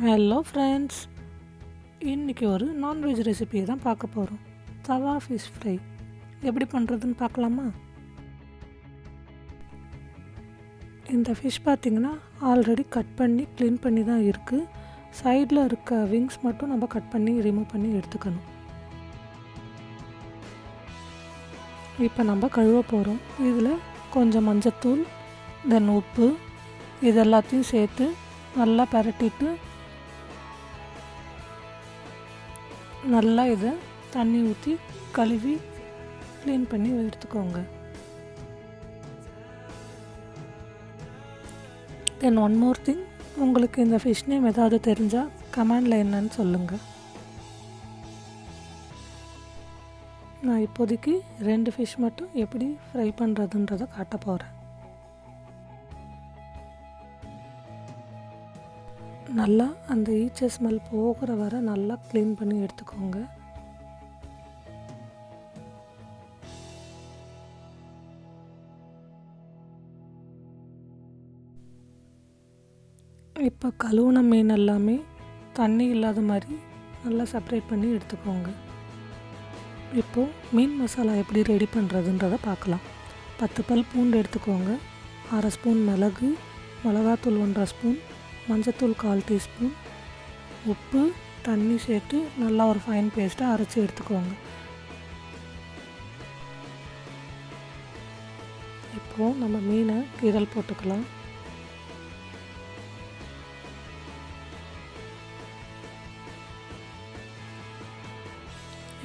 Hello friends இன்றைக்கி ஒரு non veg ரெசிபியை தான் பார்க்க போகிறோம் தவா ஃபிஷ் ஃப்ரை எப்படி பண்ணுறதுன்னு பார்க்கலாமா? இந்த ஃபிஷ் பார்த்திங்கன்னா ஆல்ரெடி கட் பண்ணி க்ளீன் பண்ணி தான் இருக்குது சைடில் இருக்க விங்ஸ் மட்டும் நம்ம கட் பண்ணி ரிமூவ் பண்ணி எடுத்துக்கணும். இப்போ நம்ம கழுவ போகிறோம் இதில் கொஞ்சம் மஞ்சத்தூள் தென் உப்பு இது எல்லாத்தையும் சேர்த்து நல்லா பரட்டிட்டு நல்லா இதை தண்ணி ஊற்றி கழுவி க்ளீன் பண்ணி எடுத்துக்கோங்க. தென் ஒன் மோர் திங் உங்களுக்கு இந்த ஃபிஷ் நேம் ஏதாவது தெரிஞ்சால் கமெண்டில் என்னன்னு சொல்லுங்கள் நான் இப்போதைக்கு ரெண்டு ஃபிஷ் மட்டும் எப்படி ஃப்ரை பண்ணுறதுன்றதை காட்ட போகிறேன் நல்லா அந்த ஈச்ச ஸ்மெல் போகிற வர நல்லா க்ளீன் பண்ணி எடுத்துக்கோங்க. இப்போ கழுவுன மீன் எல்லாமே தண்ணி இல்லாத மாதிரி நல்லா செப்பரேட் பண்ணி எடுத்துக்கோங்க. இப்போது மீன் மசாலா எப்படி ரெடி பண்ணுறதுன்றதை பார்க்கலாம். பத்து பல் பூண்டு எடுத்துக்கோங்க. அரை ஸ்பூன் மிளகு மிளகாத்தூள் ஒன்றரை ஸ்பூன் மஞ்சத்தூள் கால் டீஸ்பூன் உப்பு தண்ணி சேர்த்து நல்லா ஒரு ஃபைன் பேஸ்ட்டாக அரைச்சி எடுத்துக்கோங்க. இப்போது நம்ம மீனை கீரல் போட்டுக்கலாம்.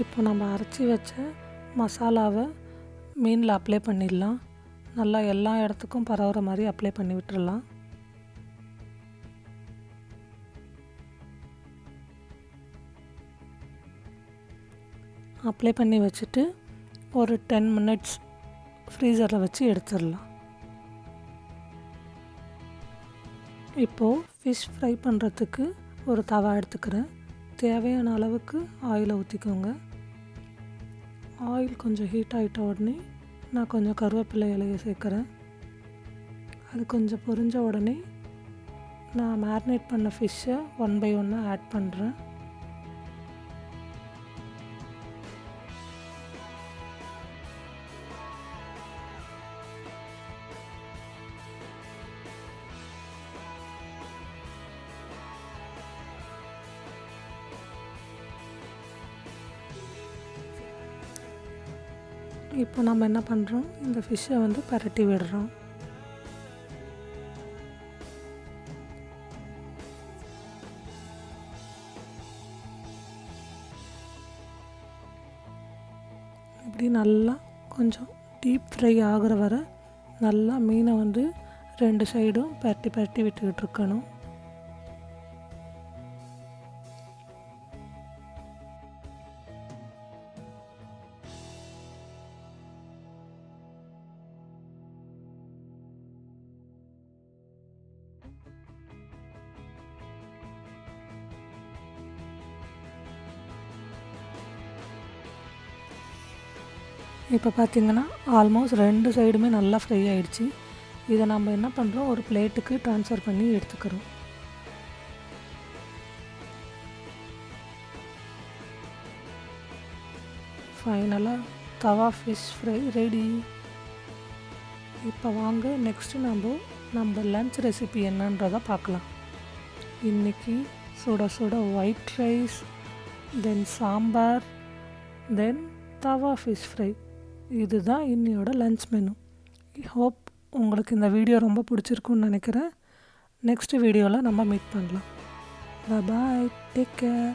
இப்போ நம்ம அரைச்சி வச்ச மசாலாவை மீனில் அப்ளை பண்ணிடலாம். நல்லா எல்லா இடத்துக்கும் பரவுற மாதிரி அப்ளை பண்ணி விட்டுடலாம் அப்ளை பண்ணி வச்சுட்டு ஒரு டென் மினிட்ஸ் ஃப்ரீசரில் வச்சு எடுத்துடலாம். இப்போது ஃபிஷ் ஃப்ரை பண்ணுறதுக்கு ஒரு தவா எடுத்துக்கிறேன். தேவையான அளவுக்கு ஆயிலை ஊற்றிக்கோங்க ஆயில் கொஞ்சம் ஹீட் ஆகிட்ட உடனே நான் கொஞ்சம் கருவேப்பிலை இலையை சேர்க்குறேன். அது கொஞ்சம் பொரிஞ்ச உடனே நான் மேரினேட் பண்ண ஃபிஷ்ஷை ஒன் பை ஒன்னாக ஆட் பண்ணுறேன் இப்போ நம்ம என்ன பண்ணுறோம் இந்த ஃபிஷ்ஷை வந்து பரட்டி விடுறோம். இப்படி நல்லா கொஞ்சம் டீப் ஃப்ரை ஆகிற வர நல்லா மீனை வந்து ரெண்டு சைடும் பரட்டி பரட்டி விட்டுக்கிட்டு இருக்கணும். இப்போ பார்த்திங்கன்னா ஆல்மோஸ்ட் ரெண்டு சைடுமே நல்லா ஃப்ரை ஆகிடுச்சு இதை நம்ம என்ன பண்ணுறோம் ஒரு பிளேட்டுக்கு ட்ரான்ஸ்ஃபர் பண்ணி எடுத்துக்கிறோம். ஃபைனலாக தவா ஃபிஷ் ஃப்ரை ரெடி இப்போ வாங்க நெக்ஸ்ட்டு நம்ம நம்ம லன்ச் ரெசிபி என்னன்றதை பார்க்கலாம். இன்றைக்கி சுட சுட white rice then sambar then tawa fish fry இதுதான் இன்னையோட லன்ச் மெனு ஹோப் உங்களுக்கு இந்த வீடியோ ரொம்ப பிடிச்சிருக்குன்னு நினைக்கிறேன். நெக்ஸ்ட் வீடியோவில் நம்ம மீட் பண்ணலாம். Bye take care